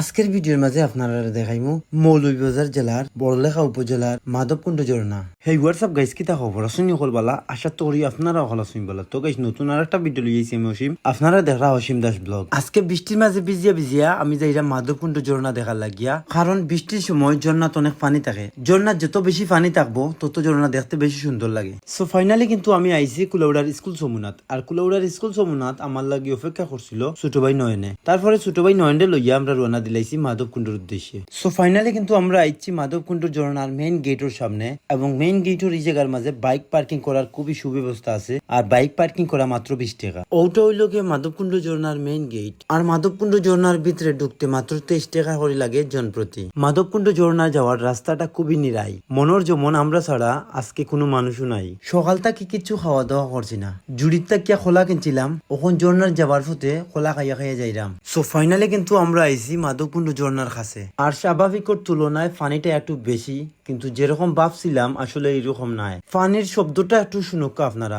আজকের ভিডিওর মাঝে আপনারা দেখাইমু মৌলভীবাজার জেলার বড়লেখা উপজেলার মাধবকুণ্ড ঝর্ণা। হেই হোয়াটসঅ্যাপ গাইস কিতা খবর শুনি হল বালা আশা তো করি আপনারা হলা শুনি বলা। তো গাইস নতুন আর একটা ভিডিও লিয়েছি আমি অসীম। আপনারা দেখা অসীম দাস ব্লগ আজকে বৃষ্টির মাঝে ভিজিয়া ভিজিয়া আমি যাইরা মাধবকুণ্ড ঝর্ণা দেখার লাগিয়া কারণ বৃষ্টির সময় ঝর্ণাত অনেক পানি থাকে। ঝর্ণার যত বেশি পানি থাকব তত ঝর্ণা দেখতে বেশি সুন্দর লাগে। সো ফাইনালি কিন্তু আমি আইছি কুলাউড়ার স্কুল সমুনাথ আর কুলাউড়ার স্কুল সমুনাথ আমার লাগি অপেক্ষা করছিল ছোট ভাই নয়নে। তারপরে ছোট ভাই নয়নে লইয়া আমরা রওনা দিলাইছি মাধবকুণ্ডের উদ্দেশ্যে। সো ফাইনালি কিন্তু আমরা আইছি মাধবকুণ্ড ঝর্ণার মেইন গেটের সামনে এবং মেইন গেটের এই জায়গার মাঝে বাইক পার্কিং করার খুবই সুব্যবস্থা আছে আর বাইক পার্কিং করা মাত্র বিশ টাকা। ওটা হইল গিয়ে মাধবকুণ্ড ঝর্ণার মেইন গেট আর মাধবকুণ্ড ঝর্ণার ভিতরে ঢুকতে মাত্র তেইশ টাকা করে লাগে জনপ্রতি। মাধবকুণ্ড ঝর্ণা যাওয়ার রাস্তাটা খুবই নিরাই। মনোর যেমন আমরা ছাড়া আজকে কোনো মানুষও নাই। সকাল থেকে কিছু খাওয়া দাওয়া করছি না। জুড়ির তাকিয়া খোলা কিনছিলাম, ওখন ঝর্ণার যাওয়ার পথে খোলা খাইয়া খাইয়া যাইরাম। সো ফাইনালি কিন্তু আমরা আইছি মাধবকুণ্ড ঝর্ণার কাছে। আর স্বাভাবিকর তুলনায় ফানিটা একটু বেশি, কিন্তু যেরকম ভাবছিলাম আসলে এরকম নাই। ফানির শব্দটা একটু শুনুক আপনারা।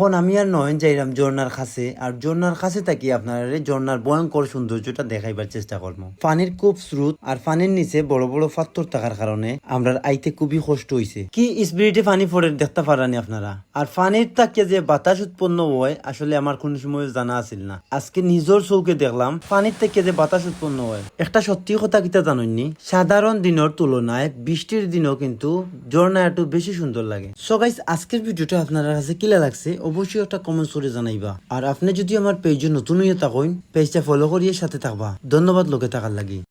এখন আমি আর নয়ন যাইরাম ঝর্ণার কাছে, আর ঝর্ণার কাছে থাকি আপনারা ঝর্ণার ভয়ঙ্কর সৌন্দর্যটা দেখাইবার চেষ্টা করব। পানির খুব স্রোত আর পানির নিচে বড় বড় পাথর থাকার কারণে আমরা আইতে খুবই কষ্ট হইছে। কি স্পিরিটে পানি পড়ে দেখতে পারানি আপনারা? আর পানির তাকে যে বাতাস উৎপন্ন হয়, আসলে আমার কোন সময় জানা আছিল না। আজকে নিজের চৌকে দেখলাম, পানির থেকে যে বাতাস উৎপন্ন হয়। একটা সত্যি কথা কিতা জানেননি? সাধারণ দিনের তুলনায় বৃষ্টির দিনও কিন্তু ঝর্ণা একটু বেশি সুন্দর লাগে। সো গাইস আজকের ভিডিওটা আপনার কাছে কিলা লাগছে? অবশ্যই একটা কমেন্ট করে জানাইবা। আর আপনি যদি আমার পেজে নতুন হয়ে থাকেন পেজটা ফলো করিয়ে সাথে থাকবা। ধন্যবাদ লোকে থাকার লাগি।